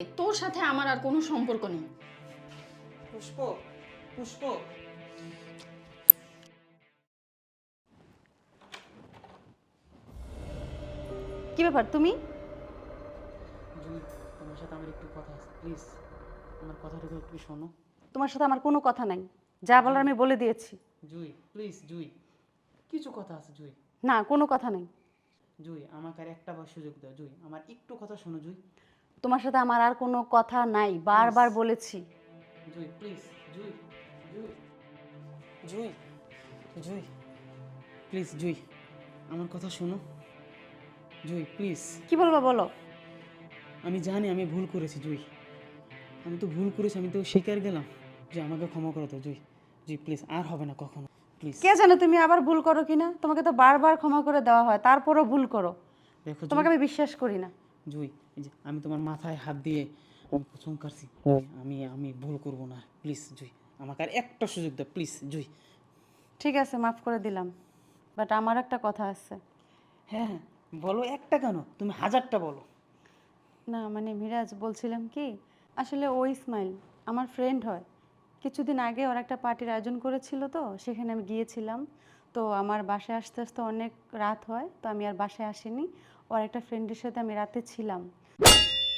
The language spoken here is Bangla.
তোর সাথে আমার আর কোনো সম্পর্ক নেই। পুষ্প পুষ্প। কি ব্যাপার তুমি? জুই তোমার সাথে আমার একটু কথা আছে প্লিজ আমার কথাটা একটু শোনো। তোমার সাথে আমার কোনো কথা নাই। যা বলার আমি বলে দিয়েছি। জুই প্লিজ জুই। কিছু কথা আছে জুই। না কোনো কথা নেই। জুই আমাকে আর একটা বার সুযোগ দাও জুই। আমার একটু কথা শোনো জুই। তোমার সাথে আমার আর কোনো কথা নাই বারবার বলেছি। জুই please Jui Jui Jui Jui please জুই আমার কথা শোনো। জুই প্লিজ কি বলব বলো? আমি জানি আমি ভুল করেছি জুই। আমি তো ভুল করেছি আমি তো স্বীকার গেলাম যে আমাকে ক্ষমা করে দাও জুই। জুই প্লিজ আর হবে না কখনো প্লিজ কে জানে তুমি আবার ভুল করো কিনা? তোমাকে তো বারবার ক্ষমা করে দেওয়া হয় তারপরও ভুল করো। দেখো তোমাকে আমি বিশ্বাস করি না। জুই যে আমি তোমার মাথায় হাত দিয়ে আমি প্রথম কাটছি আমি আমি ভুল করব না প্লিজ জুই আমাকে আর একটা সুযোগ দাও প্লিজ জুই। ঠিক আছে মাফ করে দিলাম বাট আমার একটা কথা আছে। হ্যাঁ হ্যাঁ বলো একটা কেন? তুমি হাজারটা বলো। না মানে মিরাজ বলছিলাম কি আসলে ও ইসমাইল আমার ফ্রেন্ড হয়। কিছুদিন আগে ওর একটা পার্টির আয়োজন করেছিল তো সেখানে আমি গিয়েছিলাম। তো আমার বাসায় আসতে আসতে অনেক রাত হয় তো আমি আর বাসায় আসিনি। ওর একটা ফ্রেন্ডের সাথে আমি রাতে ছিলাম।